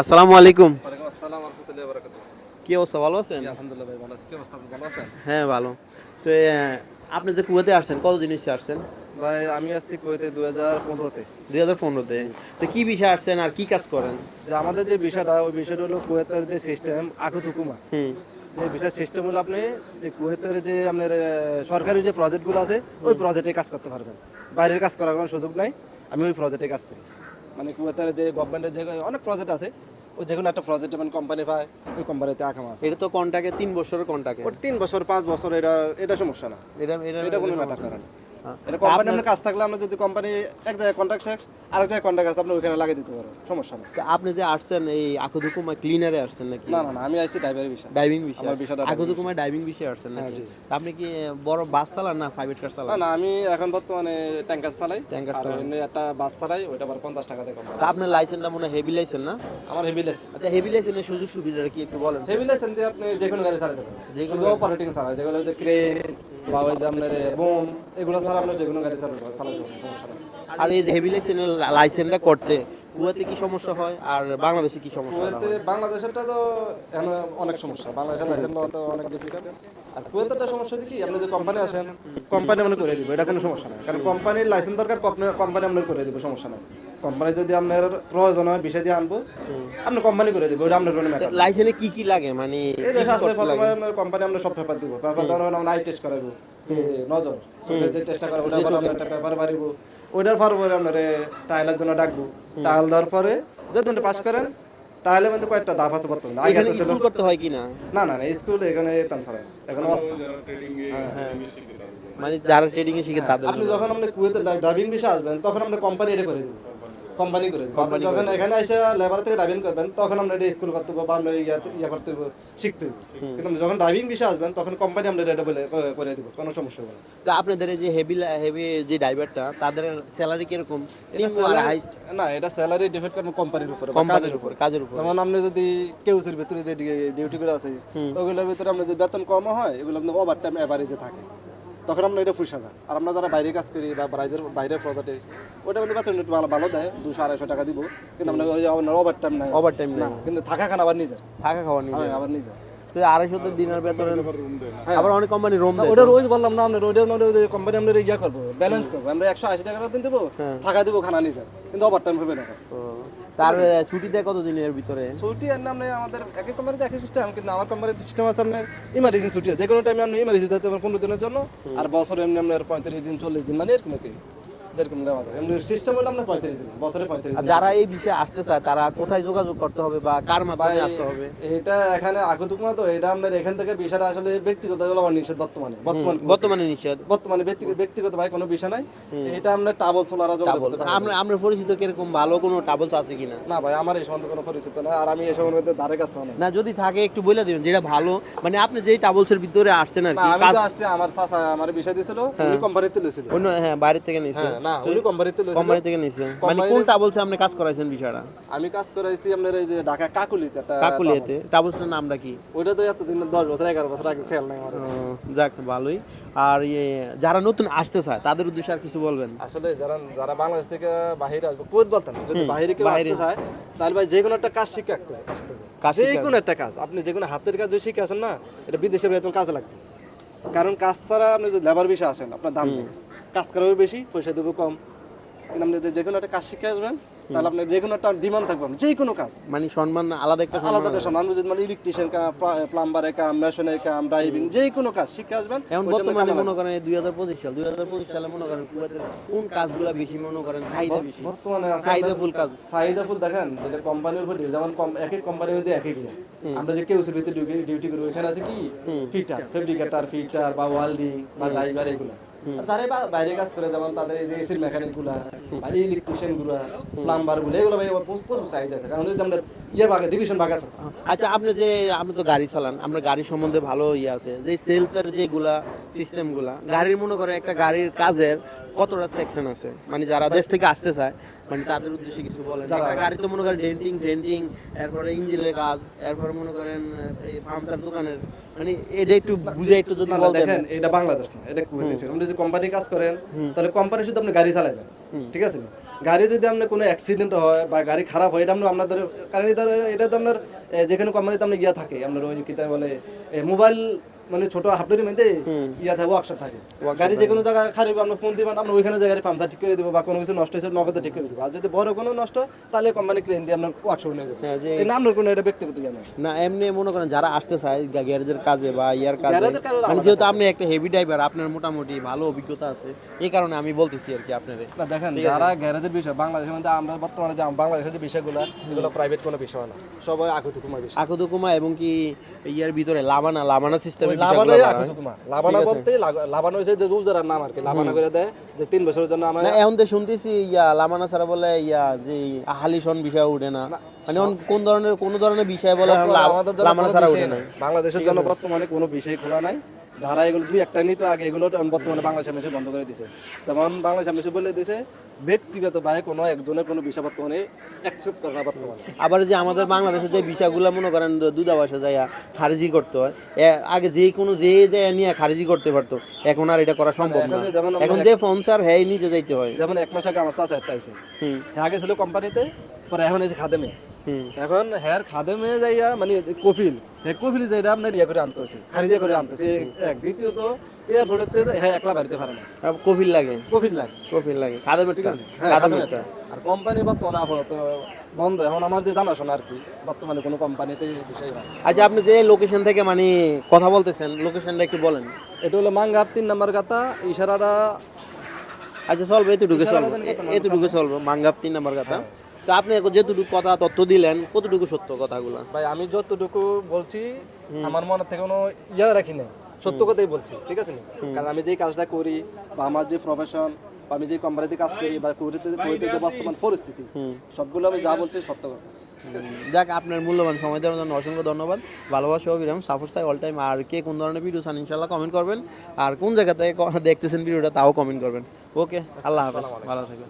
আসসালামু আলাইকুম। ওয়ালাইকুম আসসালাম রহমতুল্লাহ বারাকাত কি অবস্থা ভালো আছেন? আলহামদুলিল্লাহ ভাই ভালো আছি। কি অবস্থা আপনি ভালো আছেন? হ্যাঁ ভালো। তো আপনি যে কুয়েতে আসছেন কতদিন এসে আসছেন? ভাই আমি আসছি কুয়েতে দুই হাজার পনেরোতে। দুই হাজার পনেরোতে। তো কি বিষয়ে আসছেন আর কি কাজ করেন? যে আমাদের যে বিষয়টা ওই বিষয়টা হলো কুয়েতের যে সিস্টেম আকুত হুকুমা হুম। যে বিষয় সিস্টেম হলো আপনি যে কুয়েতের যে আপনার সরকারি যে প্রজেক্টগুলো আছে ওই প্রজেক্টে কাজ করতে পারবেন। বাইরের কাজ করার কোনো সুযোগ নাই আমি ওই প্রজেক্টে কাজ করি। মানে কুয়েতের যে গভর্নমেন্টের যে অনেক প্রজেক্ট আছে ওই যে কোনো একটা প্রজেক্ট মানে কোম্পানি পায় ওই কোম্পানিতে আকাম আছে। এটা তো কন্ট্রাক্টে তিন বছরের কন্ট্রাক্টে তিন বছর পাঁচ বছর এটা এটা সমস্যা না। এটা এটা কোনো ম্যাটার করে না। এটা কোম্পানি আপনার- কাজ থাকলে আমরা যদি কোম্পানি এক জায়গায় কন্ট্রাক্ট শেষ আরেক জায়গায় কন্ট্রাক্ট আছে আপনি ওইখানে লাগিয়ে দিতে পারো সমস্যা না তো আপনি যে আসছেন এই আকুদুকুমা ক্লিনারে আসছেন নাকি? না না না আমি আইসি ড্রাইভারের বিষয়। ডাইভিং বিষয়? আমার বিষয়টা আকুদুকুমা ডাইভিং বিষয়ে। আসছেন হ্যাঁ, নাকি? আপনি কি বড় বাস চালান না প্রাইভেট কার চালান? না আমি এখন বর্তমানে ট্যাঙ্কার চালাই। ট্যাঙ্কার চালান। একটা বাস চালাই ওইটা আবার পঞ্চাশ টাকা দিয়ে কম আপনার লাইসেন্সটা মনে হেভি লাইসেন্স না? আমার হেভি লাইসেন্স আচ্ছা হেভি লাইসেন্সের সুযোগ সুবিধা কি একটু বলেন হেভি লাইসেন্স দিয়ে আপনি যে কোনো গাড়ি চালাতে পারেন। যে কোনো অপারেটিং ছাড়া যেগুলো হচ্ছে ক্রেন বা ওই যে আপনার বোম এগুলো ছাড়া আপনার যে কোনো গাড়ি চালাতে চালাতে পারেন সমস্যা নেই। আর এই যে হেভি লাইসেন্সের লাইসেন্সটা করতে কুয়াতে কি সমস্যা হয় আর বাংলাদেশে কি সমস্যা কুয়েতে বাংলাদেশেরটা তো এখন অনেক সমস্যা বাংলাদেশের লাইসেন্স পাওয়া তো অনেক ডিফিকাল্ট আর কুয়েতেরটা সমস্যা হচ্ছে কি আপনি যদি কোম্পানি আসেন কোম্পানি মনে করে দিব এটা কোনো সমস্যা নাই। কারণ কোম্পানির লাইসেন্স দরকার কোম্পানি আপনার করে দিব সমস্যা নাই। কোম্পানি যদি আপনার প্রয়োজন হয় বিষয় দিয়ে আনব আপনি কোম্পানি করে দিব ওটা আপনার কোনো ম্যাটার লাইসেন্সে কি কি লাগে? মানে এই দেশে আসলে প্রথমে আপনার কোম্পানি আমরা সব পেপার দিব। পেপার দেওয়ার আমরা আই টেস্ট করাবো যে নজর। যে করে ওটা পরে একটা পেপার বাড়িব। ওইটার পর পরে আপনার টাইলের জন্য ডাকবো। টাইল দেওয়ার পরে যদি আপনি পাস করেন মধ্যে কয়েকটা ধাপ আছে বর্তমানে। আগে তো ছিল করতে হয় কি না? না না স্কুল এখানে এখন অবস্থা। মানে যারা ট্রেডিং এ শিখে তাদের আপনি যখন আপনি কুয়েতে ড্রাইভিং বিষয়ে আসবেন তখন আমরা কোম্পানি এটা করে দিব কোম্পানি করে আপনি যখন এখানে এসে লেবার থেকে ড্রাইভিং করবেন তখন আমরা এটা স্কুল করতে বা আমরা ইয়া করতে শিখতে কিন্তু যখন ড্রাইভিং বিষয়ে আসবেন তখন কোম্পানি আমরা এটা বলে করে দিব কোনো সমস্যা হবে তো আপনাদের যে হেভি হেভি যে ড্রাইভারটা তাদের স্যালারি কীরকম? না এটা স্যালারি ডিপেন্ড করে কোম্পানির উপরে কাজের উপর কাজের উপর। যেমন আপনি যদি কেউসের ভিতরে যে ডিউটি করে আছে ওগুলোর ভিতরে আপনার যে বেতন কম হয় এগুলো আপনার ওভার টাইম এভারেজে থাকে। তখন আমরা এটা ফুসা যায়। আর আমরা যারা বাইরে কাজ করি বা বাইরের বাইরের প্রজেক্টে ওটা কিন্তু বেতন একটু ভালো ভালো দেয়। দুশো আড়াইশো টাকা দিব। কিন্তু আমরা ওই ওভার টাইম নাই। ওভার টাইম না কিন্তু থাকা খান আবার নিজের। থাকা খাওয়া নিয়ে হ্যাঁ, আবার নিজের। তো আড়াইশো তো দিনের বেতন আবার অনেক কোম্পানি রুম দেয়। ওটা রোজ বললাম না আমরা ওই কোম্পানি আমরা ইয়া করব ব্যালেন্স করব। আমরা একশো আশি টাকা বেতন দেবো থাকা দেবো খানা নিজের। কিন্তু ওভার টাইম হবে না। তার ছুটি দেয় কত দিনের ভিতরে? ছুটি আর নামে আমাদের এক এক কোম্পানিতে একই সিস্টেম কিন্তু আমার কোম্পানিতে সিস্টেম আছে আপনার ইমার্জেন্সি ছুটি আছে। যে কোনো টাইমে আপনি ইমার্জেন্সি থাকতে পারেন পনেরো দিনের জন্য আর বছর এমনি আপনার পঁয়ত্রিশ দিন চল্লিশ দিন মানে এরকম কি। যেরকম নেওয়া যায় এমনি সিস্টেম হলো আপনার পঁয়ত্রিশ দিন বছরে পঁয়ত্রিশ যারা এই বিষয়ে আসতে চায় তারা কোথায় যোগাযোগ করতে হবে বা কার মাধ্যমে আসতে হবে? এটা এখানে আগুতুকমা তো এটা আপনার এখান থেকে বিষয়টা আসলে ব্যক্তিগত হলো নিষেধ বর্তমানে। বর্তমান বর্তমানে নিষেধ। বর্তমানে ব্যক্তিগত ভাই কোনো বিষয় নাই। এটা আপনার টাবল সোলারা যোগাযোগ করতে আমরা আমরা পরিচিত কীরকম ভালো কোনো ট্রাভেলস আছে কিনা? না ভাই আমার এই সম্বন্ধে কোনো পরিচিত না আর আমি এই সম্বন্ধে ধারে কাছে না যদি থাকে একটু বলে দিবেন যেটা ভালো। মানে আপনি যেই ট্রাভেলসের ভিতরে আসছেন আর কি কাজ তো আসছি আমার চাচা আমার বিষয় দিয়েছিল উনি কোম্পানিতে লইছিল। অন্য হ্যাঁ বাইরে থেকে নিছে। হ্যাঁ, না উনি কোম্পানি থেকে নিছে মানে কোম্পানি- কোন ট্রাভেলসে আপনি কাজ করাইছেন বিষয়টা? আমি কাজ করাইছি আপনার এই যে ঢাকা কাকুলিতে একটা ট্রাভেলসের নামটা কি? ওইটা তো এতদিন দশ বছর এগারো বছর আগে খেয়াল নাই আমার। যাক ভালোই। আর ইয়ে যারা নতুন আসতে চায় তাদের উদ্দেশ্যে আর কিছু বলবেন? আসলে যারা যারা বাংলাদেশ থেকে বাহিরে আসবে কোচ বলতেন যদি বাহিরে কেউ। আসতে চায় তাহলে ভাই যে কোনো একটা কাজ শিখে আসতে হবে যে কোনো একটা কাজ আপনি যে কোনো হাতের কাজ যদি শিখে আসেন না এটা বিদেশে কাজে লাগবে। কারণ কাজ ছাড়া আপনি যদি লেবার বিষয়ে আসেন আপনার দাম নেই। কাজ করাও বেশি পয়সা দেবো কম। কিন্তু আপনি যে কোনো একটা কাজ শিখে আসবেন তাহলে আপনার যে কোনো একটা ডিমান্ড থাকবে যে কোনো কাজ। মানে সম্মান আলাদা একটা আলাদা দেশ আমরা যদি মানে ইলেকট্রিশিয়ান কাম প্লাম্বারের কাম মেশনের কাম ড্রাইভিং যে কোনো কাজ শিখে আসবেন এখন বর্তমানে মনে করেন দুই হাজার পঁচিশ সাল দুই হাজার পঁচিশ সালে মনে করেন কুয়েতের কোন কাজগুলো বেশি মনে করেন চাহিদা বেশি? বর্তমানে চাহিদা ফুল কাজ। চাহিদা ফুল দেখেন যেটা কোম্পানির উপর যেমন এক এক কোম্পানির মধ্যে এক এক আমরা যে ভিতরে ডিউটি করব এখানে আছে কি? ফিটার ফেব্রিকেটার ফিটার বা ওয়েল্ডিং বা ড্রাইভার এগুলা। যারা বাইরে কাজ করে যেমন তাদের এই যে এসির মেকানিকগুলা ইলেকট্রিশিয়ানগুলা প্লাম্বারগুলো এগুলো ভাই প্রচুর চাহিদা আছে। কারণ আমাদের ইয়ে ভাগে ডিভিশন ভাগ আছে আচ্ছা আপনি যে আপনি তো গাড়ি চালান আপনার গাড়ি সম্বন্ধে ভালো ইয়ে আছে। যে সেলফের যেগুলা সিস্টেমগুলা গাড়ির মনে করে একটা গাড়ির কাজের কতটা সেকশন আছে? মানে যারা দেশ থেকে আসতে চায় মানে তাদের উদ্দেশ্যে কিছু বলেন। গাড়ি তো মনে করেন ডেন্টিং ডেন্টিং এরপরে ইঞ্জিনের কাজ এরপরে মনে করেন এই পাম্পচার দোকানের মানে এটা একটু বুঝে একটু যদি দেখেন এটা বাংলাদেশ না এটা কুয়েতে ছিল। আপনি যদি কোম্পানি কাজ করেন তাহলে কোম্পানি শুধু আপনি গাড়ি চালাবেন ঠিক আছে? না গাড়ি যদি আপনার কোনো অ্যাক্সিডেন্ট হয় বা গাড়ি খারাপ হয় এটা আমরা আপনাদের কারণ এটা তো আপনার যেখানে কোম্পানিতে আপনার ইয়া থাকে আপনার ওই কিতা বলে মোবাইল মানে ছোট হাফটের মধ্যে ইয়া থাকে ওয়ার্কশপ থাকে। গাড়ি যে কোনো জায়গায় খারাপ আমরা ফোন দিবেন আমরা ওইখানে জায়গায় পাম্পচার ঠিক করে দেবো বা কোনো কিছু নষ্ট হয়েছে নগদে ঠিক করে দেবো। আর যদি বড় কোনো নষ্ট তাহলে কোম্পানি ক্রেন দিয়ে আপনার ওয়ার্কশপ নিয়ে যাবে। হ্যাঁ এই নাম কোনো এটা ব্যক্তিগত জ্ঞান না এমনি মনে করেন যারা আসতে চায় গ্যারেজের কাজে বা ইয়ার কাজে মানে যেহেতু আপনি একটা হেভি ড্রাইভার আপনার মোটামুটি ভালো অভিজ্ঞতা আছে। এই কারণে আমি বলতেছি আর কি আপনারে। না দেখেন যারা গ্যারেজের বিষয় বাংলাদেশের মধ্যে আমরা বর্তমানে যে বাংলাদেশের যে বিষয়গুলো এগুলো প্রাইভেট কোনো বিষয় না। সবাই আকুতুকুমার বিষয়। আকুদুকুমা এবং কি ইয়ার ভিতরে লাবানা লাবানা সিস্টেমে বলতে যে নাম আর কি। লাভানা করে দেয় যে তিন বছরের জন্য আমার এখন তো শুনতেছি ইয়া লামানা ছাড়া বলে ইয়া যে বিষয় উঠে না। মানে এখন কোন ধরনের কোন ধরনের বিষয় বলে ছাড়া উঠে না। বাংলাদেশের জন্য বর্তমানে কোনো বিষয় খোলা নাই। যারা এগুলো দুই একটা নিত আগে এগুলো বর্তমানে বাংলাদেশ এমএসি বন্ধ করে দিছে। যেমন বাংলাদেশ এমএসি বলে দিছে ব্যক্তিগত ভাবে কোনো একজনের কোনো বিষয় বর্তমানে অ্যাকসেপ্ট করে না বর্তমানে। আবার যে আমাদের বাংলাদেশে যে বিষয়গুলো মনে করেন দুধা বাসা যায় খারিজি করতে হয় আগে যে কোনো যে যে নিয়ে খারিজি করতে পারতো এখন আর এটা করা সম্ভব না। এখন যে ফোন স্যার হ্যাঁ নিচে যাইতে হয়। যেমন এক মাস আগে আমার চাচা একটা হ্যাঁ আগে ছিল কোম্পানিতে পরে এখন এসে খাদেমে। এখন হ্যার খাদেমে যাইয়া মানে কপিল হে কপিল যেটা আপনার ইয়ে করে আনতেছে খারিজা করে আনতেছে এক দ্বিতীয়ত এয়ারপোর্টেতে হ্যাঁ একলা বাড়িতে পারে না। কফিল লাগে? কপিল লাগে। কফিল লাগে। খাদেমেরটা হ্যাঁ, খাদেমেরটা আর কোম্পানি বর্তমানে আপাতত বন্ধ। এখন আমার যে জানাশোনা আর কি বর্তমানে কোনো কোম্পানিতে বিষয় হয় আচ্ছা আপনি যে লোকেশন থেকে মানে কথা বলতেছেন লোকেশনটা একটু বলেন। এটা হলো মাঙ্গাপ তিন নাম্বার গাতা ইশারাটা আচ্ছা চলবে এতটুকু চলবে। এতটুকু চলবে মাঙ্গাপ তিন নাম্বার কথা তো আপনি এখন যেটুকু কথা তথ্য দিলেন কতটুকু সত্য কথাগুলো? ভাই আমি যতটুকু বলছি আমার মনে থেকে কোনো ইয়া রাখি নাই। সত্য কথাই বলছি ঠিক আছে নি? কারণ আমি যে কাজটা করি বা আমার যে প্রফেশন বা আমি যে কোম্পানিতে কাজ করি বা কুড়িতে কুড়িতে যে বর্তমান পরিস্থিতি সবগুলো আমি যা বলছি সত্য কথা যাক আপনার মূল্যবান সময় দেওয়ার জন্য অসংখ্য ধন্যবাদ। ভালোবাসা অবিরাম সাফর সাই অল টাইম আর কে কোন ধরনের ভিডিও চান ইনশাল্লাহ কমেন্ট করবেন। আর কোন জায়গা থেকে দেখতেছেন ভিডিওটা তাও কমেন্ট করবেন। ওকে আল্লাহ হাফেজ। ভালো থাকবেন।